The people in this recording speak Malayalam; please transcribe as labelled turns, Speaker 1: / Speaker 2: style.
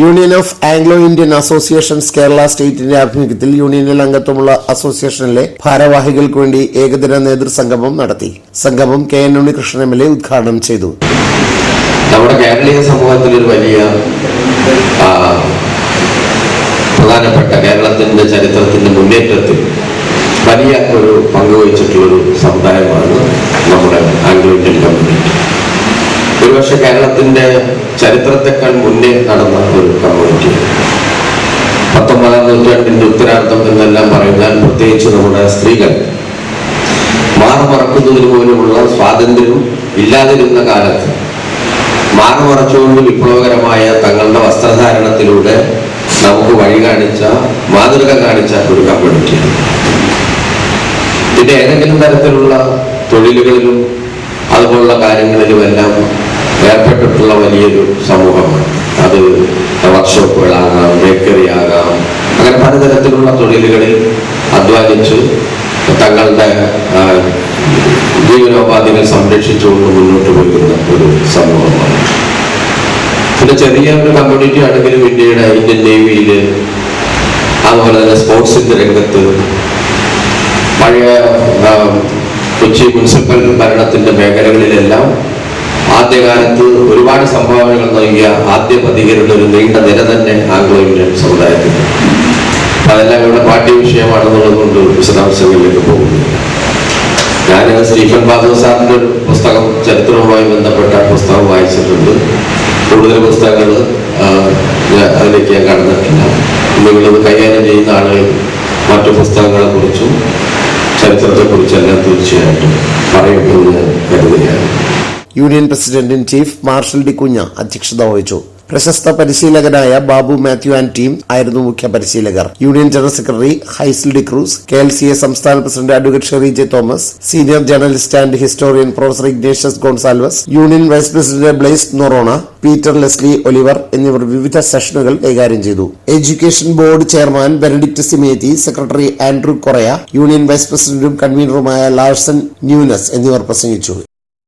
Speaker 1: Union of Anglo Indian associations Kerala സ്റ്റേറ്റിന്റെ ആഭിമുഖ്യത്തിൽ യൂണിയനിൽ അംഗത്വമുള്ള അസോസിയേഷനിലെ ഭാരവാഹികൾക്ക് വേണ്ടി ഏകദിന നേതൃസംഗമം നടത്തി. സംഗമം K N Unnikrishnan M L A ഉദ്ഘാടനം ചെയ്തു.
Speaker 2: നമ്മുടെ കേരളീയ സമൂഹത്തിൽ ഒരു വലിയ പ്രധാനപ്പെട്ട കേരളത്തിന്റെ ചരിത്രത്തിന്റെ മുന്നേറ്റത്തിൽ വലിയ ഒരു പങ്കുവഹിച്ചിട്ടുള്ളൊരു സമുദായമാണ് നമ്മുടെ ആംഗ്ലോ ഇന്ത്യൻ കമ്മ്യൂണിറ്റി ഒരുപക്ഷെ കേരളത്തിന്റെ ചരിത്രത്തെക്കാൾ മുന്നേ നടന്ന ഒരു കമ്മ്യൂണിറ്റി പത്തൊമ്പതാം നൂറ്റാണ്ടിന്റെ ഉത്തരാർത്ഥം എന്നെല്ലാം പറയുന്നാൽ പ്രത്യേകിച്ച് നമ്മുടെ സ്ത്രീകൾ. മാറുമറക്കുന്നതിന് പോലുമുള്ള സ്വാതന്ത്ര്യം ഇല്ലാതിരുന്ന കാലത്ത് മാറുമറച്ചുകൊണ്ട് വിപ്ലവകരമായ തങ്ങളുടെ വസ്ത്രധാരണത്തിലൂടെ നമുക്ക് വഴി കാണിച്ച മാതൃക കാണിച്ച ഒരു കമ്മ്യൂണിറ്റിയാണ് ഇതിന്റെ ഏതെങ്കിലും തരത്തിലുള്ള തൊഴിലുകളിലും അതുപോലുള്ള കാര്യങ്ങളിലുമെല്ലാം ഏർപ്പെട്ടിട്ടുള്ള വലിയൊരു സമൂഹമാണ്. അത് വർക്ക്ഷോപ്പുകളാകാം ബേക്കറി ആകാം അങ്ങനെ പലതരത്തിലുള്ള തൊഴിലുകളിൽ അധ്വാനിച്ച് തങ്ങളുടെ ജീവനോപാധികൾ സംരക്ഷിച്ചുകൊണ്ട് മുന്നോട്ട് പോയിരുന്ന ഒരു സമൂഹമാണ്. പിന്നെ ചെറിയ ഒരു കമ്മ്യൂണിറ്റി ആണെങ്കിലും ഇന്ത്യയുടെ ഇന്ത്യൻ നേവിയിൽ അതുപോലെ തന്നെ സ്പോർട്സിന്റെ രംഗത്ത് പഴയ കൊച്ചി മുനിസിപ്പൽ ഭരണത്തിന്റെ മേഖലകളിലെല്ലാം ആദ്യകാലത്ത് ഒരുപാട് സംഭാവനകൾ നൽകിയ ആദ്യ പതികരുടെ ഒരു നീണ്ട നിര തന്നെ ആംഗ്ലോ ഇന്ത്യൻ സമുദായത്തിൽ. അതെല്ലാം ഇവിടെ പാഠ്യ വിഷയമാണെന്നുള്ളത് വിശദാംശങ്ങളിലേക്ക് പോകുന്നു. ഞാൻ സ്റ്റീഫൻ ബാബു സാറിന്റെ ഒരു പുസ്തകം ചരിത്രവുമായി ബന്ധപ്പെട്ട പുസ്തകം വായിച്ചിട്ടുണ്ട്. കൂടുതൽ പുസ്തകങ്ങൾ അതിലേക്ക് ഞാൻ കടന്നിട്ടില്ല. നിങ്ങളിത് കൈകാര്യം ചെയ്യുന്ന ആളുകൾ മറ്റു പുസ്തകങ്ങളെ കുറിച്ചും ചരിത്രത്തെക്കുറിച്ചെല്ലാം തീർച്ചയായിട്ടും പറയുമെന്ന് കരുതുകയാണ്.
Speaker 1: Union president in chief marshal D Kunja അധ്യക്ഷത വഹിച്ചു. പ്രശസ്ത പരിശീലകനായ ബാബു മാത്യു ആൻഡ് ടീം ആയിരുന്നു മുഖ്യ പരിശീലകർ. Union general secretary Haisal D'Cruz K L C A സംസ്ഥാന president advocate Sherry J Thomas senior journalist and historian professor Ignatius Gonsalves union vice president Blaise Noronha Peter Leslie Oliver എന്നിവർ വിവിധ സെഷനുകൾ കൈകാര്യം ചെയ്തു. Education board chairman Benedict Simethi secretary Andrew Correya union vice പ്രസിഡന്റും കൺവീനറുമായ ലാഴ്സൺ ന്യൂനസ് എന്നിവർ പ്രസംഗിച്ചു.